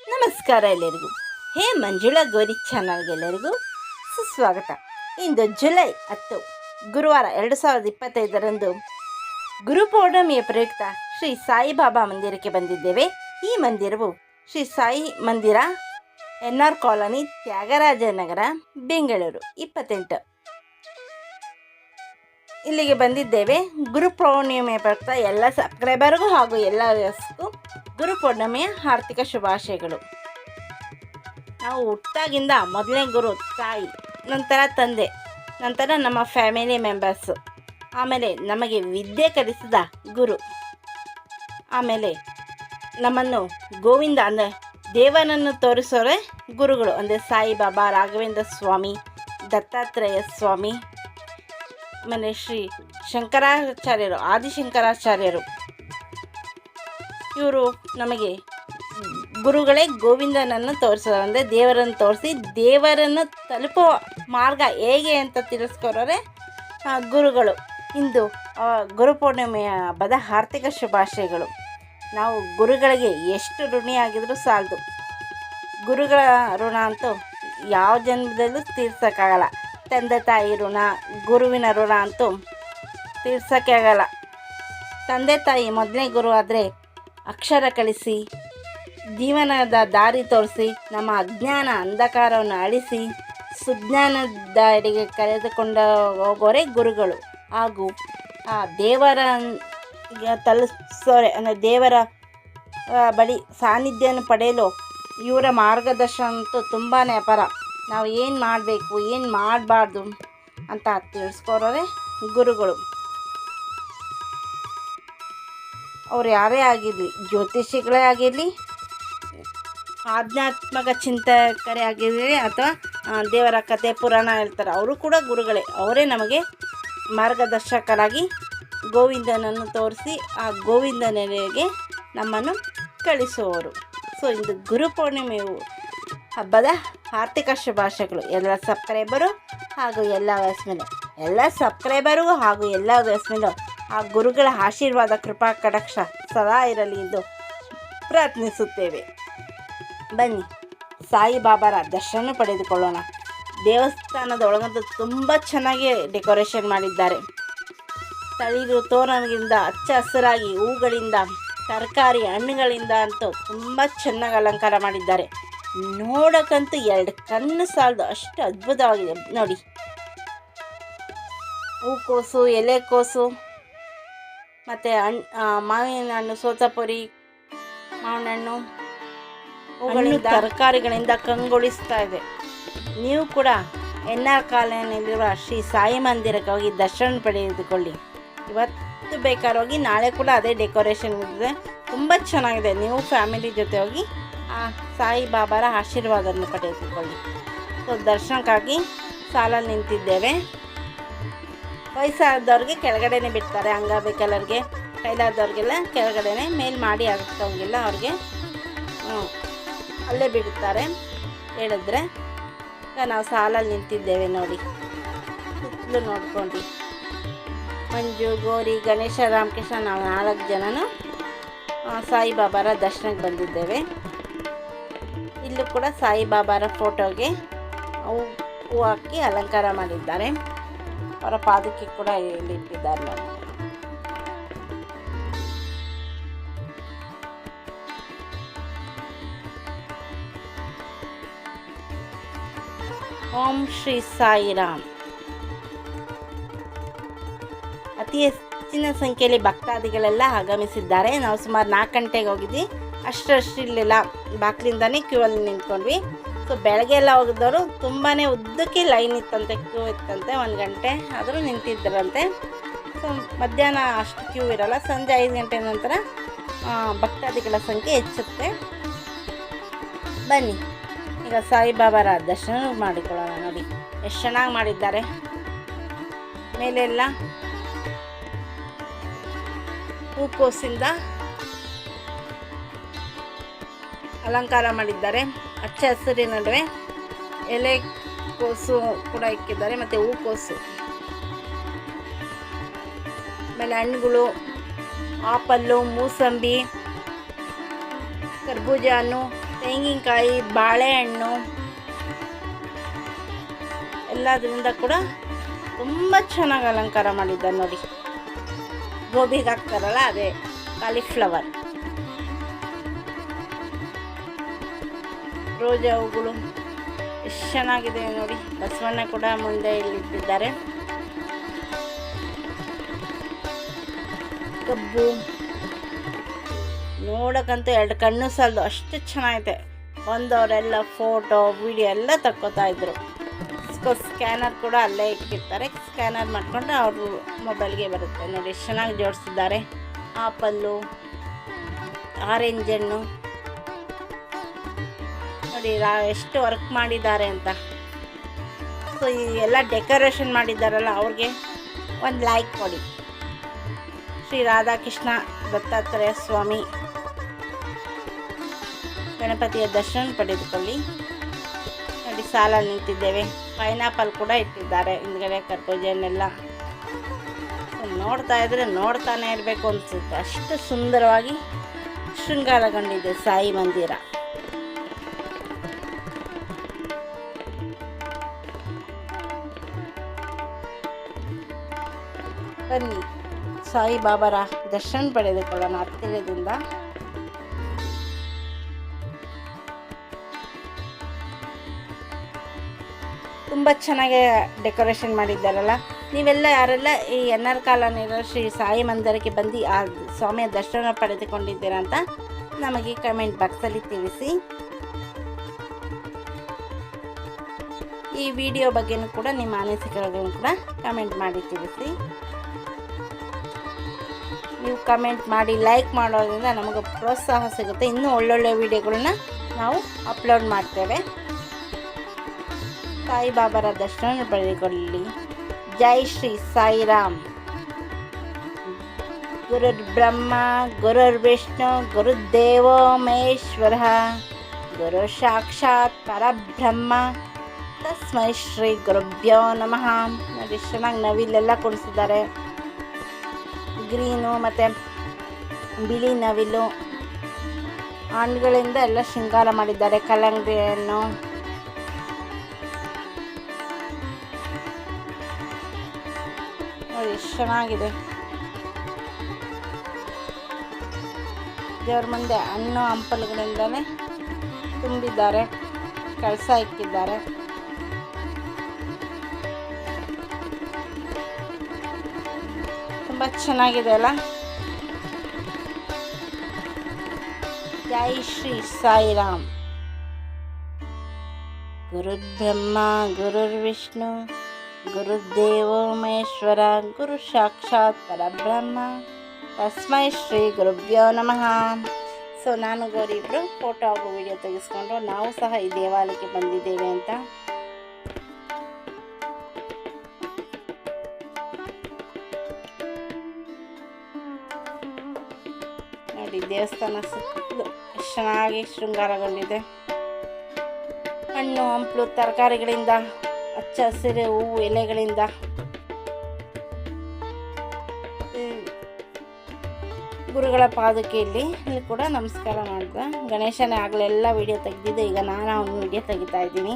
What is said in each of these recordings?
ನಮಸ್ಕಾರ ಎಲ್ಲರಿಗೂ. ಹೇ ಮಂಜುಳಾ ಗೌರಿ ಚಾನಲ್ಗೆಲ್ಲರಿಗೂ ಸುಸ್ವಾಗತ. ಇಂದು ಜುಲೈ ಹತ್ತು, ಗುರುವಾರ ಎರಡು ಸಾವಿರದ ಇಪ್ಪತ್ತೈದರಂದು ಗುರು ಪೌರ್ಣಮಿಯ ಪ್ರಯುಕ್ತ ಶ್ರೀ ಸಾಯಿಬಾಬಾ ಮಂದಿರಕ್ಕೆ ಬಂದಿದ್ದೇವೆ. ಈ ಮಂದಿರವು Shri Sai Mandir N R colony Tyagarajanagar, Bengaluru. ಇಪ್ಪತ್ತೆಂಟು. ಇಲ್ಲಿಗೆ ಬಂದಿದ್ದೇವೆ. ಗುರು ಪೌರ್ಣಿಮೆ ಬರ್ತಾ ಎಲ್ಲ ಸಬ್ಸ್ಕ್ರೈಬರ್ಗೂ ಹಾಗೂ ಎಲ್ಲ ವ್ಯವಸ್ಥೆಗೂ ಗುರು ಪೌರ್ಣಿಮೆಯ ಆರ್ಥಿಕ ಶುಭಾಶಯಗಳು. ನಾವು ಹುಟ್ಟಾಗಿಂದ ಮೊದಲನೇ ಗುರು ತಾಯಿ, ನಂತರ ತಂದೆ, ನಂತರ ನಮ್ಮ ಫ್ಯಾಮಿಲಿ ಮೆಂಬರ್ಸು. ಆಮೇಲೆ ನಮಗೆ ವಿದ್ಯೆ ಕಲಿಸಿದ ಗುರು. ಆಮೇಲೆ ನಮ್ಮನ್ನು ಗೋವಿಂದ ಅಂದರೆ ದೇವನನ್ನು ತೋರಿಸೋರೆ ಗುರುಗಳು. ಅಂದರೆ ಸಾಯಿಬಾಬಾ ರಾಘವೇಂದ್ರ ಸ್ವಾಮಿ, ದತ್ತಾತ್ರೇಯ ಸ್ವಾಮಿ ಆಮೇಲೆ ಶ್ರೀ ಶಂಕರಾಚಾರ್ಯರು ಆದಿಶಂಕರಾಚಾರ್ಯರು ಇವರು ನಮಗೆ ಗುರುಗಳೇ ಗೋವಿಂದನನ್ನು ತೋರಿಸೋರು ಅಂದರೆ ದೇವರನ್ನು ತೋರಿಸಿ ದೇವರನ್ನು ತಲುಪೋ ಮಾರ್ಗ ಹೇಗೆ ಅಂತ ತಿಳಿಸ್ಕೊರೋರೆ ಗುರುಗಳು. ಇಂದು ಗುರುಪೂರ್ಣಿಮೆಯ ಹಬ್ಬದ ಆರ್ಥಿಕ ಶುಭಾಶಯಗಳು. ನಾವು ಗುರುಗಳಿಗೆ ಎಷ್ಟು ಋಣಿಯಾಗಿದ್ರೂ ಸಾಲದು. ಗುರುಗಳ ಋಣ ಅಂತೂ ಯಾವ ಜನ್ಮದಲ್ಲೂ ತೀರ್ಸೋಕ್ಕಾಗಲ್ಲ. ತಂದೆ ತಾಯಿ ಋಣ, ಗುರುವಿನ ಋಣ ಅಂತೂ ತೀರ್ಸೋಕ್ಕೆ ಆಗಲ್ಲ. ತಂದೆ ತಾಯಿ ಮೊದಲನೇ ಗುರು ಆದರೆ ಅಕ್ಷರ ಕಲಿಸಿ ಜೀವನದ ದಾರಿ ತೋರಿಸಿ, ನಮ್ಮ ಅಜ್ಞಾನ ಅಂಧಕಾರವನ್ನು ಅಳಿಸಿ ಸುಜ್ಞಾನದ ದಾರಿಗೆ ಕರೆದುಕೊಂಡು ಹೋಗೋರೆ ಗುರುಗಳು. ಹಾಗೂ ಆ ದೇವರ ತಲುಪಿಸೋರೆ, ಅಂದರೆ ದೇವರ ಬಳಿ ಸಾನ್ನಿಧ್ಯವನ್ನು ಪಡೆಯಲು ಇವರ ಮಾರ್ಗದರ್ಶನ ಅಂತೂ ತುಂಬಾ ಅಪಾರ. ನಾವು ಏನು ಮಾಡಬೇಕು, ಏನು ಮಾಡಬಾರ್ದು ಅಂತ ತಿಳಿಸ್ಕೊರೋದೇ ಗುರುಗಳು. ಅವ್ರು ಯಾರೇ ಆಗಿರಲಿ, ಜ್ಯೋತಿಷಿಗಳೇ ಆಗಿರಲಿ, ಆಧ್ಯಾತ್ಮಕ ಚಿಂತಕರೇ ಆಗಿರಲಿ ಅಥವಾ ದೇವರ ಕತೆ ಪುರಾಣ ಹೇಳ್ತಾರೆ, ಅವರು ಕೂಡ ಗುರುಗಳೇ. ಅವರೇ ನಮಗೆ ಮಾರ್ಗದರ್ಶಕರಾಗಿ ಗೋವಿಂದನನ್ನು ತೋರಿಸಿ, ಆ ಗೋವಿಂದನಿಗೆ ನಮ್ಮನ್ನು ಕಳಿಸುವವರು. ಸೊ ಇಂದು ಗುರುಪೌರ್ಣಿಮೆಯು ಹಬ್ಬದ ಆರ್ಥಿಕ ಶುಭಾಶಯಗಳು. ಎಲ್ಲ ಸಬ್ಸ್ಕ್ರೈಬರು ಹಾಗೂ ಎಲ್ಲ ವಯಸ್ಸಿನ ಎಲ್ಲ ಸಬ್ಸ್ಕ್ರೈಬರು ಹಾಗೂ ಎಲ್ಲ ವಯಸ್ಸಿನ ಆ ಗುರುಗಳ ಆಶೀರ್ವಾದ, ಕೃಪಾ, ಕಟಾಕ್ಷ ಸದಾ ಇರಲಿ ಎಂದು ಪ್ರಾರ್ಥಿಸುತ್ತೇವೆ. ಬನ್ನಿ ಸಾಯಿಬಾಬಾರ ದರ್ಶನ ಪಡೆದುಕೊಳ್ಳೋಣ. ದೇವಸ್ಥಾನದ ಒಳಗಂತೂ ತುಂಬ ಚೆನ್ನಾಗಿ ಡೆಕೋರೇಷನ್ ಮಾಡಿದ್ದಾರೆ. ತಳಿರು ತೋರಣಗಳಿಂದ ಹಚ್ಚ ಹಸಿರಾಗಿ ಹೂಗಳಿಂದ, ತರಕಾರಿ ಹಣ್ಣುಗಳಿಂದ ಅಂತೂ ತುಂಬ ಚೆನ್ನಾಗಿ ಅಲಂಕಾರ ಮಾಡಿದ್ದಾರೆ. ನೋಡೋಕ್ಕಂತೂ ಎರಡು ಕಣ್ಣು ಸಾಲದು ಅಷ್ಟು ಅದ್ಭುತವಾಗಿದೆ ನೋಡಿ. ಹೂಕೋಸು ಎಲೆಕೋಸು ಮತ್ತು ಹಣ್ಣು ಮಾವಿನ ಹಣ್ಣು ಸೋತಾಪುರಿ ಮಾವಿನ ಹಣ್ಣು ತರಕಾರಿಗಳಿಂದ ಕಂಗೊಳಿಸ್ತಾ ಇದೆ. ನೀವು ಕೂಡ ಎನ್ ಆರ್ ಕಾಲೋನಿಯಲ್ಲಿರುವ ಶ್ರೀ ಸಾಯಿ ಮಂದಿರಕ್ಕೆ ಹೋಗಿ ದರ್ಶನ ಪಡೆದುಕೊಳ್ಳಿ. ಇವತ್ತು ಬೇಕಾದ್ರೆ ಹೋಗಿ ನಾಳೆ ಕೂಡ ಅದೇ ಡೆಕೋರೇಷನ್ ಇದೆ. ತುಂಬ ಚೆನ್ನಾಗಿದೆ. ನೀವು ಫ್ಯಾಮಿಲಿ ಜೊತೆ ಹೋಗಿ ಆ ಸಾಯಿ ಬಾಬಾರ ಆಶೀರ್ವಾದವನ್ನು ಪಡೆದುಕೊಳ್ಳಿ. ಸೊ, ದರ್ಶನಕ್ಕಾಗಿ ಸಾಲಲ್ಲಿ ನಿಂತಿದ್ದೇವೆ. ವಯಸ್ಸಾದವ್ರಿಗೆ ಕೆಳಗಡೆನೆ ಬಿಡ್ತಾರೆ. ಅಂಗಬೇಕಲ್ಲರಿಗೆ ಕೈಲಾದವ್ರಿಗೆಲ್ಲ ಕೆಳಗಡೆನೆ, ಮೇಲ್ ಮಾಡಿ ಹಾಕೋಂಗಿಲ್ಲ ಅವ್ರಿಗೆ ಅಲ್ಲೇ ಬಿಡುತ್ತಾರೆ. ಹೇಳಿದ್ರೆ, ಈಗ ನಾವು ಸಾಲಲ್ಲಿ ನಿಂತಿದ್ದೇವೆ ನೋಡಿ. ಸುತ್ತಲೂ ನೋಡ್ಕೊಂಡು. ಮಂಜು, ಗೋರಿ, ಗಣೇಶ, ರಾಮಕೃಷ್ಣ, ನಾವು ನಾಲ್ಕು ಜನನು ಸಾಯಿಬಾಬಾರ ದರ್ಶನಕ್ಕೆ ಬಂದಿದ್ದೇವೆ. ಇಲ್ಲೂ ಕೂಡ ಸಾಯಿಬಾಬಾರ ಫೋಟೋಗೆ ಹೂ ಹೂ ಹಾಕಿ ಅಲಂಕಾರ ಮಾಡಿದ್ದಾರೆ. ಅವರ ಪಾದಕ್ಕೆ ಕೂಡ ಇಲ್ಲಿ ಇಟ್ಟಿದ್ದಾರೆ ನೋಡಿ. ಓಂ ಶ್ರೀ ಸಾಯಿರಾಮ್. ಅತಿ ಹೆಚ್ಚಿನ ಸಂಖ್ಯೆಯಲ್ಲಿ ಭಕ್ತಾದಿಗಳೆಲ್ಲ ಆಗಮಿಸಿದ್ದಾರೆ. ನಾವು ಸುಮಾರು ನಾಲ್ಕು ಗಂಟೆಗೆ ಹೋಗಿದ್ವಿ. ಅಷ್ಟರಷ್ಟಿರಲಿಲ್ಲ ಬಾಕ್ಲಿಂದನೇ ಕ್ಯೂ ಅಲ್ಲಿ ನಿಂತ್ಕೊಂಡ್ವಿ. ಸೊ ಬೆಳಗ್ಗೆ ಎಲ್ಲ ಹೋಗಿದ್ದವರು ತುಂಬಾ ಉದ್ದಕ್ಕೆ ಲೈನ್ ಇತ್ತಂತೆ ಕ್ಯೂ ಇತ್ತಂತೆ. ಒಂದು ಗಂಟೆ ಆದರೂ ನಿಂತಿದ್ದರಂತೆ. ಸೊ ಮಧ್ಯಾಹ್ನ ಅಷ್ಟು ಕ್ಯೂ ಇರಲ್ಲ. ಸಂಜೆ ಐದು ಗಂಟೆ ನಂತರ ಭಕ್ತಾದಿಗಳ ಸಂಖ್ಯೆ ಹೆಚ್ಚುತ್ತೆ. ಬನ್ನಿ. ಈಗ ಸಾಯಿಬಾಬಾರ ದರ್ಶನ ಮಾಡಿಕೊಳ್ಳೋಣ ನೋಡಿ. ಎಷ್ಟು ಚೆನ್ನಾಗಿ ಮಾಡಿದ್ದಾರೆ. ಮೇಲೆಲ್ಲ ಹೂಕೋಸಿಂದ ಅಲಂಕಾರ ಮಾಡಿದ್ದಾರೆ. ಹಚ್ಚ ಹಸಿರಿನ ನಡುವೆ ಎಲೆ ಕೋಸು ಕೂಡ ಇಕ್ಕಿದ್ದಾರೆ, ಮತ್ತು ಹೂಕೋಸು ಆಮೇಲೆ ಹಣ್ಣುಗಳು, ಆಪಲ್ಲು, ಮೂಸಂಬಿ ಕರ್ಬೂಜ ಹಣ್ಣು ತೆಂಗಿನಕಾಯಿ, ಬಾಳೆಹಣ್ಣು ಎಲ್ಲದರಿಂದ ಕೂಡ ತುಂಬ ಚೆನ್ನಾಗಿ ಅಲಂಕಾರ ಮಾಡಿದ್ದಾರೆ ನೋಡಿ. ಗೋಬಿಗೆ ಹಾಕ್ತಾರಲ್ಲ, ಅದೇ ಕಾಲಿಫ್ಲವರ್ ರೋಜಾ ಹೂಗಳು ಎಷ್ಟು ಚೆನ್ನಾಗಿದೆ ನೋಡಿ. ಬಸವಣ್ಣ ಕೂಡ ಮುಂದೆ ಇಲ್ಲಿಟ್ಟಿದ್ದಾರೆ. ಕಬ್ಬು. ನೋಡೋಕ್ಕಂತೂ ಎರಡು ಕಣ್ಣು ಸಾಲದು, ಅಷ್ಟು ಚೆನ್ನಾಗಿದೆ. ಬಂದವರೆಲ್ಲ ಫೋಟೋ, ವಿಡಿಯೋ ಎಲ್ಲ ತಕ್ಕೋತಾ ಇದ್ರು. ಸ್ಕ್ಯಾನರ್ ಕೂಡ ಅಲ್ಲೇ ಇಟ್ಟಿರ್ತಾರೆ. ಸ್ಕ್ಯಾನರ್ ಮಾಡಿಕೊಂಡು ಅವರು ಮೊಬೈಲ್ಗೆ ಬರುತ್ತೆ. ನೋಡಿ, ಎಷ್ಟು ಚೆನ್ನಾಗಿ ಜೋಡಿಸಿದ್ದಾರೆ. ಆಪಲ್ಲು ಆರೆಂಜ್ ಹಣ್ಣು. ನೋಡಿ ಎಷ್ಟು ವರ್ಕ್ ಮಾಡಿದ್ದಾರೆ ಅಂತ. ಸೊ ಈ ಎಲ್ಲ ಡೆಕೋರೇಷನ್ ಮಾಡಿದ್ದಾರಲ್ಲ, ಅವ್ರಿಗೆ ಒಂದು ಲೈಕ್ ಕೊಡಿ. ಶ್ರೀ ರಾಧಾಕೃಷ್ಣ ದತ್ತಾತ್ರೇಯ ಸ್ವಾಮಿ. ಗಣಪತಿಯ ದರ್ಶನ ಪಡೆದುಕೊಳ್ಳಿ. ನೋಡಿ ಸಾಲ ನಿಂತಿದ್ದೇವೆ. ಪೈನಾಪಲ್ ಕೂಡ ಇಟ್ಟಿದ್ದಾರೆ, ಹಿಂದ್ಗಡೆ ಕರ್ಕೋಜನ್ನೆಲ್ಲ ನೋಡ್ತಾ ಇದ್ರೆ ನೋಡ್ತಾನೆ ಇರಬೇಕು ಅನಿಸುತ್ತೆ. ಅಷ್ಟು ಸುಂದರವಾಗಿ ಶೃಂಗಾರಗೊಂಡಿದೆ ಸಾಯಿ ಮಂದಿರ. ಸಾಯಿ ಬಾಬಾರ ದರ್ಶನ ಪಡೆದುಕೊಳ್ಳೋಣ ಹತ್ತಿರದಿಂದ. ತುಂಬ ಚೆನ್ನಾಗಿ ಡೆಕೋರೇಷನ್ ಮಾಡಿದ್ದಾರಲ್ಲ. ನೀವೆಲ್ಲ ಯಾರೆಲ್ಲ ಈ ಎನ್ ಆರ್ ಕಾಲೋನಿರೋ ಶ್ರೀ ಸಾಯಿ ಮಂದಿರಕ್ಕೆ ಬಂದು ಆ ಸ್ವಾಮಿಯ ದರ್ಶನ ಪಡೆದುಕೊಂಡಿದ್ದೀರಾ ಅಂತ ನಮಗೆ ಕಮೆಂಟ್ ಬಾಕ್ಸಲ್ಲಿ ತಿಳಿಸಿ. ಈ ವಿಡಿಯೋ ಬಗ್ಗೆನೂ ಕೂಡ ನಿಮ್ಮ ಅನಿಸಿಕೆಗಳನ್ನು ಕೂಡ ಕಮೆಂಟ್ ಮಾಡಿ ತಿಳಿಸಿ. ನೀವು ಕಮೆಂಟ್ ಮಾಡಿ ಲೈಕ್ ಮಾಡೋದ್ರಿಂದ ನಮಗೆ ಪ್ರೋತ್ಸಾಹ ಸಿಗುತ್ತೆ. ಇನ್ನೂ ಒಳ್ಳೊಳ್ಳೆ ವಿಡಿಯೋಗಳನ್ನ ನಾವು ಅಪ್ಲೋಡ್ ಮಾಡ್ತೇವೆ. ಸಾಯಿಬಾಬಾರ ದರ್ಶನ ಪಡೆದುಕೊಳ್ಳಿ. ಜೈ ಶ್ರೀ ಸಾಯಿರಾಮ್. ಗುರುರ್ ಬ್ರಹ್ಮ, ಗುರುರ್ ವಿಷ್ಣು, ಗುರುದೇವೋ ಮಹೇಶ್ವರ, ಗುರು ಸಾಕ್ಷಾತ್ ಪರಬ್ರಹ್ಮ. ತಸ್ಮೈ ಶ್ರೀ ಗುರುಭ್ಯೋ ನಮಃ. ನೋಡಿ ಚೆನ್ನಾಗಿ ನವಿಲೆಲ್ಲ ಕುಣಿಸಿದ್ದಾರೆ. ಗ್ರೀನು ಮತ್ತು ಬಿಳಿ ನವಿಲು. ಹಣ್ಣುಗಳಿಂದ ಎಲ್ಲ ಶೃಂಗಾರ ಮಾಡಿದ್ದಾರೆ ಕಲ್ಲಂಗಡಿ ಹಣ್ಣು ಎಷ್ಟು ಚೆನ್ನಾಗಿದೆ. ದೇವ್ರ ಮುಂದೆ ಹಣ್ಣು ಹಂಪಲುಗಳಿಂದಲೇ ತುಂಬಿದ್ದಾರೆ, ಕೆಲಸ ಇಕ್ಕಿದ್ದಾರೆ. ಚೆನ್ನಾಗಿದೆ ಅಲ್ಲ? ಜೈ ಶ್ರೀ ಸಾಯಿರಾಮ್. ಗುರುಬ್ರಹ್ಮ ಗುರುರ್ವಿಷ್ಣು, ಗುರುದೇವೋ ಮಹೇಶ್ವರ, ಗುರು ಸಾಕ್ಷಾತ್ ಪರಬ್ರಹ್ಮ. ತಸ್ಮೈ ಶ್ರೀ ಗುರುಭ್ಯೋ ನಮಃ. ಸೊ ನಾನು ಗೌರಿಬ್ರು ಫೋಟೋ ಹಾಗೂ ವಿಡಿಯೋ ತೆಗೆಸ್ಕೊಂಡು ನಾವು ಸಹ ಈ ದೇವಾಲಯಕ್ಕೆ ಬಂದಿದ್ದೇವೆ ಅಂತ ದೇವಸ್ಥಾನ ಚೆನ್ನಾಗಿ ಶೃಂಗಾರಗೊಂಡಿದೆ. ಹಣ್ಣು, ಹಂಪಲು, ತರಕಾರಿಗಳಿಂದ ಹಚ್ಚ ಹಸಿರು ಹೂವು, ಎಲೆಗಳಿಂದ. ಗುರುಗಳ ಪಾದುಕೆಯಲ್ಲಿ ಇಲ್ಲಿ ಕೂಡ ನಮಸ್ಕಾರ ಮಾಡಿದೆ. ಗಣೇಶನೇ ಆಗಲೆಲ್ಲ ವಿಡಿಯೋ ತೆಗೆದಿದ್ದೆ ಈಗ ನಾನು ಅವನು ವಿಡಿಯೋ ತೆಗಿತಾ ಇದ್ದೀನಿ.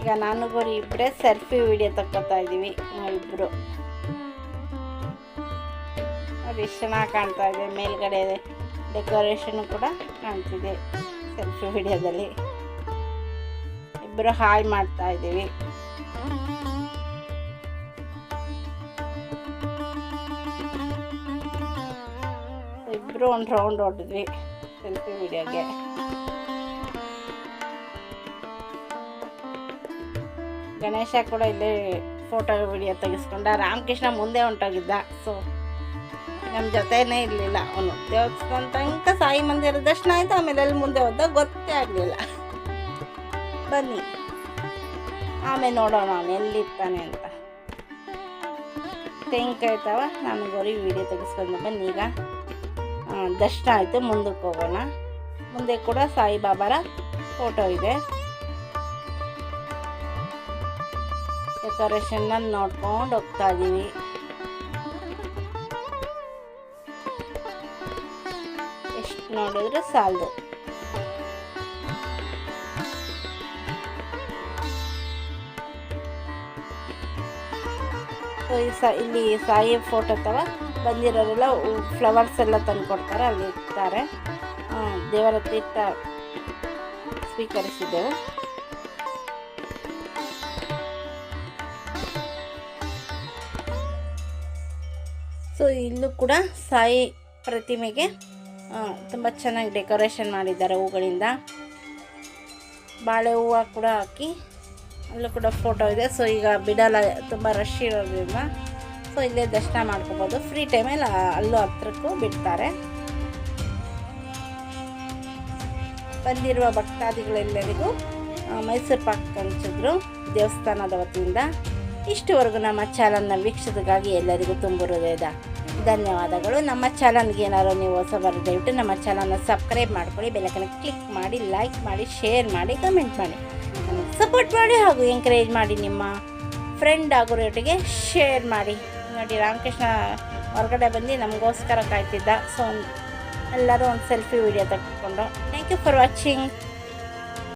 ಈಗ ನಾನು ಬರೀ ಇಬ್ಬರೇ ಸೆಲ್ಫಿ ವಿಡಿಯೋ ತಕ್ಕೋತಾ ಇದ್ದೀವಿ ನಾವಿಬ್ರು ನೋಡಿ ಚೆನ್ನಾಗಿ ಕಾಣ್ತಾ ಇದೆ, ಮೇಲ್ಗಡೆ ಡೆಕೋರೇಷನ್ ಕೂಡ ಕಾಣ್ತಿದೆ ಸೆಲ್ಫಿ ವಿಡಿಯೋದಲ್ಲಿ. ಇಬ್ಬರು ಹಾಯ್ ಮಾಡ್ತಾ ಇದ್ದೀವಿ. ಇಬ್ಬರು ಒಂದು ರೌಂಡ್ ಹೊಡೆದ್ವಿ ಸೆಲ್ಫಿ ವಿಡಿಯೋಗೆ. ಗಣೇಶ ಕೂಡ ಇಲ್ಲೇ ಫೋಟೋ ವಿಡಿಯೋ ತೆಗೆಸ್ಕೊಂಡ. ರಾಮಕೃಷ್ಣ ಮುಂದೆ ಹೊಂಟೋಗಿದ್ದ ಸೊ ನಮ್ಮ ಜೊತೆನೇ ಇರಲಿಲ್ಲ ಅವನು. ದೇವಸ್ಥಾನ ತನಕ ಸಾಯಿ ಮಂದಿರ ದರ್ಶನ ಆಯಿತು, ಆಮೇಲೆ ಅಲ್ಲಿ ಮುಂದೆ ಹೋದ, ಗೊತ್ತೇ ಆಗಲಿಲ್ಲ. ಬನ್ನಿ. ಆಮೇಲೆ ನೋಡೋಣ ಅವನು ಎಲ್ಲಿರ್ತಾನೆ ಅಂತ. ತೆಂಕ ಆಯ್ತವ? ನಾನು ಬರೀ ವಿಡಿಯೋ ತೆಗೆಸ್ಕೊಂಡು. ಬನ್ನಿ ಈಗ. ದರ್ಶನ ಆಯಿತು, ಮುಂದಕ್ಕೆ ಹೋಗೋಣ. ಮುಂದೆ ಕೂಡ ಸಾಯಿಬಾಬಾರ ಫೋಟೋ ಇದೆ. ಡೆಕೋರೇಷನ್ನ ನೋಡ್ಕೊಂಡು ಹೋಗ್ತಾ ಇದ್ದೀವಿ ಎಷ್ಟು ನೋಡಿದ್ರೆ ಸಾಲದು. ಇಲ್ಲಿ ಸಾಯಿ ಫೋಟೋ ತವ ಬಂದಿರೋರೆಲ್ಲ ಫ್ಲವರ್ಸ್ ಎಲ್ಲ ತಂದು ಕೊಡ್ತಾರೆ, ಅಲ್ಲಿ ಇರ್ತಾರೆ ದೇವರ ತೀರ್ಥ ಸ್ವೀಕರಿಸಿದ್ದೆವು. ಸೊ ಇಲ್ಲೂ ಕೂಡ ಸಾಯಿ ಪ್ರತಿಮೆಗೆ ತುಂಬ ಚೆನ್ನಾಗಿ ಡೆಕೋರೇಷನ್ ಮಾಡಿದ್ದಾರೆ ಹೂಗಳಿಂದ. ಬಾಳೆ ಹೂವು ಕೂಡ ಹಾಕಿ ಅಲ್ಲೂ ಕೂಡ ಫೋಟೋ ಇದೆ. ಸೊ ಈಗ ಬಿಡಲ್ಲ ತುಂಬ ರಶ್ ಇರೋದ್ರಿಂದ, ಸೊ ಇಲ್ಲೇ ದರ್ಶನ ಮಾಡ್ಕೋಬೋದು. ಫ್ರೀ ಟೈಮಲ್ಲಿ ಅಲ್ಲೂ ಹತ್ರಕ್ಕೂ ಬಿಡ್ತಾರೆ. ಬಂದಿರುವ ಭಕ್ತಾದಿಗಳೆಲ್ಲರಿಗೂ ಮೈಸೂರು ಪಾಕ್ ಹಂಚಿದ್ರು ದೇವಸ್ಥಾನದ ವತಿಯಿಂದ. ಇಷ್ಟುವರೆಗೂ ನಮ್ಮ ಚಾನಲ್ನ ವೀಕ್ಷಿಸೋದಕ್ಕಾಗಿ ಎಲ್ಲರಿಗೂ ತುಂಬ ಹೃದಯದ ಧನ್ಯವಾದಗಳು. ನಮ್ಮ ಚಾನಲ್ಗೆ ಏನಾದ್ರು ನೀವು ಹೊಸಬರು ದಯವಿಟ್ಟು ನಮ್ಮ ಚಾನಲ್ನ ಸಬ್ಸ್ಕ್ರೈಬ್ ಮಾಡ್ಕೊಳ್ಳಿ ಬೆಲಕನ್ನು ಕ್ಲಿಕ್ ಮಾಡಿ, ಲೈಕ್ ಮಾಡಿ, ಶೇರ್ ಮಾಡಿ, ಕಮೆಂಟ್ ಮಾಡಿ. ಸಪೋರ್ಟ್ ಮಾಡಿ ಹಾಗೂ ಎಂಕರೇಜ್ ಮಾಡಿ ನಿಮ್ಮ ಫ್ರೆಂಡ್ ಆಗೋರೊಟ್ಟಿಗೆ ಶೇರ್ ಮಾಡಿ. ನೋಡಿ, ರಾಮಕೃಷ್ಣ ಹೊರಗಡೆ ಬಂದು ನಮಗೋಸ್ಕರ ಕಾಯ್ತಿದ್ದ. ಸೊ ಎಲ್ಲರೂ ಒಂದು ಸೆಲ್ಫಿ ವಿಡಿಯೋ ತೆಗೆದುಕೊಂಡು. Thank you for watching